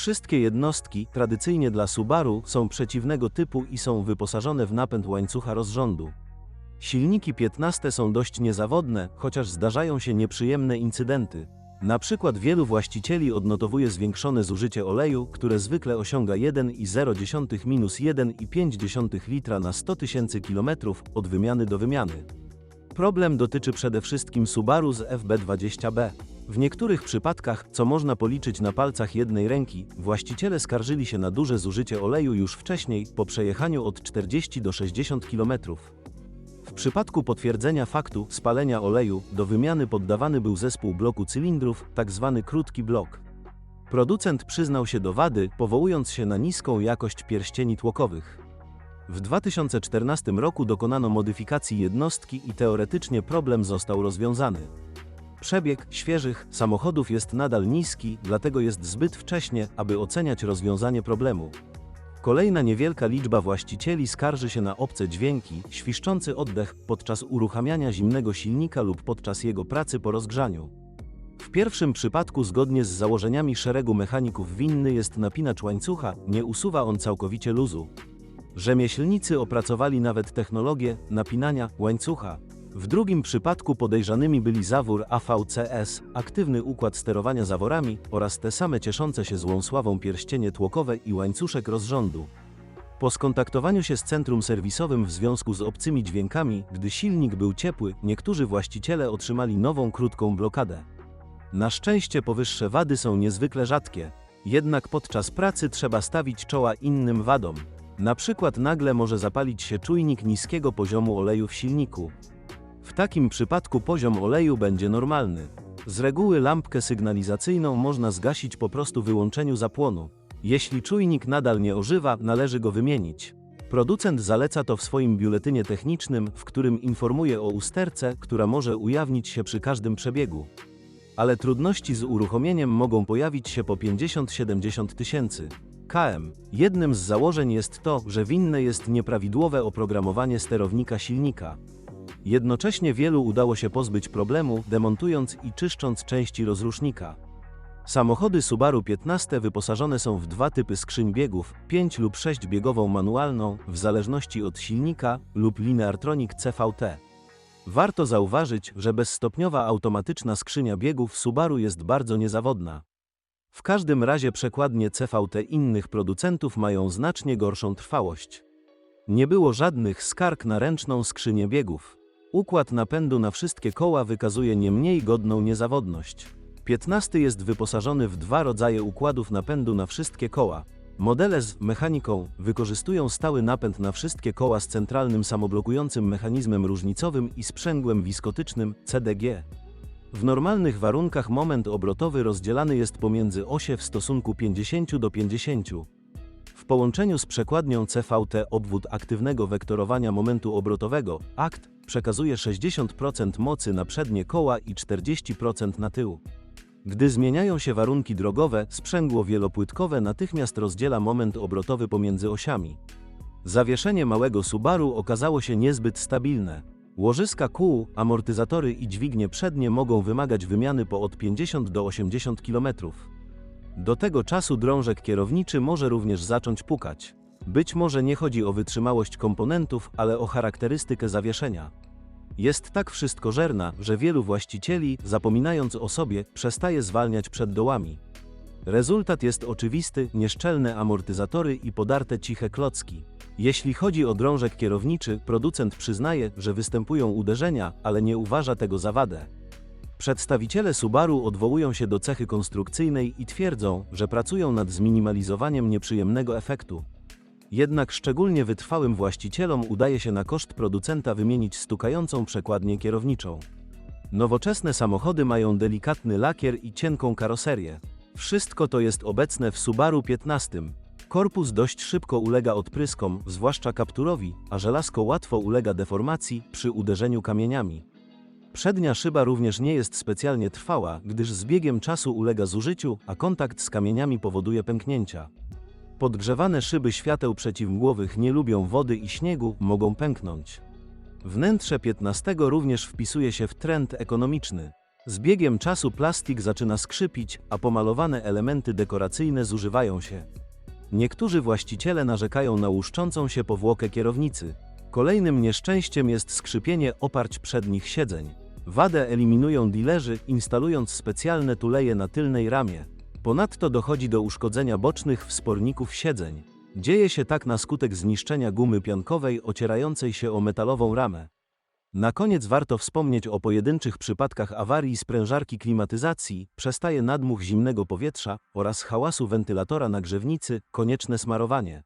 Wszystkie jednostki, tradycyjnie dla Subaru, są przeciwnego typu i są wyposażone w napęd łańcucha rozrządu. Silniki 15 są dość niezawodne, chociaż zdarzają się nieprzyjemne incydenty. Na przykład wielu właścicieli odnotowuje zwiększone zużycie oleju, które zwykle osiąga 1,0-1,5 litra na 100 tysięcy kilometrów od wymiany do wymiany. Problem dotyczy przede wszystkim Subaru z FB20B. W niektórych przypadkach, co można policzyć na palcach jednej ręki, właściciele skarżyli się na duże zużycie oleju już wcześniej, po przejechaniu od 40 do 60 km. W przypadku potwierdzenia faktu spalenia oleju, do wymiany poddawany był zespół bloku cylindrów, tzw. krótki blok. Producent przyznał się do wady, powołując się na niską jakość pierścieni tłokowych. W 2014 roku dokonano modyfikacji jednostki i teoretycznie problem został rozwiązany. Przebieg świeżych samochodów jest nadal niski, dlatego jest zbyt wcześnie, aby oceniać rozwiązanie problemu. Kolejna niewielka liczba właścicieli skarży się na obce dźwięki, świszczący oddech podczas uruchamiania zimnego silnika lub podczas jego pracy po rozgrzaniu. W pierwszym przypadku, zgodnie z założeniami szeregu mechaników winny jest napinacz łańcucha, nie usuwa on całkowicie luzu. Rzemieślnicy opracowali nawet technologię napinania łańcucha. W drugim przypadku podejrzanymi byli zawór AVCS, aktywny układ sterowania zaworami oraz te same cieszące się złą sławą pierścienie tłokowe i łańcuszek rozrządu. Po skontaktowaniu się z centrum serwisowym w związku z obcymi dźwiękami, gdy silnik był ciepły, niektórzy właściciele otrzymali nową krótką blokadę. Na szczęście powyższe wady są niezwykle rzadkie, jednak podczas pracy trzeba stawić czoła innym wadom. Na przykład nagle może zapalić się czujnik niskiego poziomu oleju w silniku. W takim przypadku poziom oleju będzie normalny. Z reguły lampkę sygnalizacyjną można zgasić po prostu wyłączeniu zapłonu. Jeśli czujnik nadal nie ożywa, należy go wymienić. Producent zaleca to w swoim biuletynie technicznym, w którym informuje o usterce, która może ujawnić się przy każdym przebiegu. Ale trudności z uruchomieniem mogą pojawić się po 50-70 tysięcy. KM. Jednym z założeń jest to, że winne jest nieprawidłowe oprogramowanie sterownika silnika. Jednocześnie wielu udało się pozbyć problemu, demontując i czyszcząc części rozrusznika. Samochody Subaru 15 wyposażone są w dwa typy skrzyń biegów, 5 lub 6 biegową manualną, w zależności od silnika, lub Lineartronic CVT. Warto zauważyć, że bezstopniowa automatyczna skrzynia biegów Subaru jest bardzo niezawodna. W każdym razie przekładnie CVT innych producentów mają znacznie gorszą trwałość. Nie było żadnych skarg na ręczną skrzynię biegów. Układ napędu na wszystkie koła wykazuje nie mniej godną niezawodność. 15 jest wyposażony w dwa rodzaje układów napędu na wszystkie koła. Modele z mechaniką wykorzystują stały napęd na wszystkie koła z centralnym samoblokującym mechanizmem różnicowym i sprzęgłem wiskotycznym CDG. W normalnych warunkach moment obrotowy rozdzielany jest pomiędzy osie w stosunku 50 do 50. W połączeniu z przekładnią CVT obwód aktywnego wektorowania momentu obrotowego, ACT, przekazuje 60% mocy na przednie koła i 40% na tył. Gdy zmieniają się warunki drogowe, sprzęgło wielopłytkowe natychmiast rozdziela moment obrotowy pomiędzy osiami. Zawieszenie małego Subaru okazało się niezbyt stabilne. Łożyska kół, amortyzatory i dźwignie przednie mogą wymagać wymiany po od 50 do 80 km. Do tego czasu drążek kierowniczy może również zacząć pukać. Być może nie chodzi o wytrzymałość komponentów, ale o charakterystykę zawieszenia. Jest tak wszystkożerna, że wielu właścicieli, zapominając o sobie, przestaje zwalniać przed dołami. Rezultat jest oczywisty, nieszczelne amortyzatory i podarte ciche klocki. Jeśli chodzi o drążek kierowniczy, producent przyznaje, że występują uderzenia, ale nie uważa tego za wadę. Przedstawiciele Subaru odwołują się do cechy konstrukcyjnej i twierdzą, że pracują nad zminimalizowaniem nieprzyjemnego efektu. Jednak szczególnie wytrwałym właścicielom udaje się na koszt producenta wymienić stukającą przekładnię kierowniczą. Nowoczesne samochody mają delikatny lakier i cienką karoserię. Wszystko to jest obecne w Subaru 15. Korpus dość szybko ulega odpryskom, zwłaszcza kapturowi, a żelazko łatwo ulega deformacji przy uderzeniu kamieniami. Przednia szyba również nie jest specjalnie trwała, gdyż z biegiem czasu ulega zużyciu, a kontakt z kamieniami powoduje pęknięcia. Podgrzewane szyby świateł przeciwmgłowych nie lubią wody i śniegu, mogą pęknąć. Wnętrze 15 również wpisuje się w trend ekonomiczny. Z biegiem czasu plastik zaczyna skrzypić, a pomalowane elementy dekoracyjne zużywają się. Niektórzy właściciele narzekają na łuszczącą się powłokę kierownicy. Kolejnym nieszczęściem jest skrzypienie oparć przednich siedzeń. Wadę eliminują dilerzy, instalując specjalne tuleje na tylnej ramie. Ponadto dochodzi do uszkodzenia bocznych wsporników siedzeń. Dzieje się tak na skutek zniszczenia gumy piankowej ocierającej się o metalową ramę. Na koniec warto wspomnieć o pojedynczych przypadkach awarii sprężarki klimatyzacji, przestaje nadmuch zimnego powietrza oraz hałasu wentylatora nagrzewnicy, konieczne smarowanie.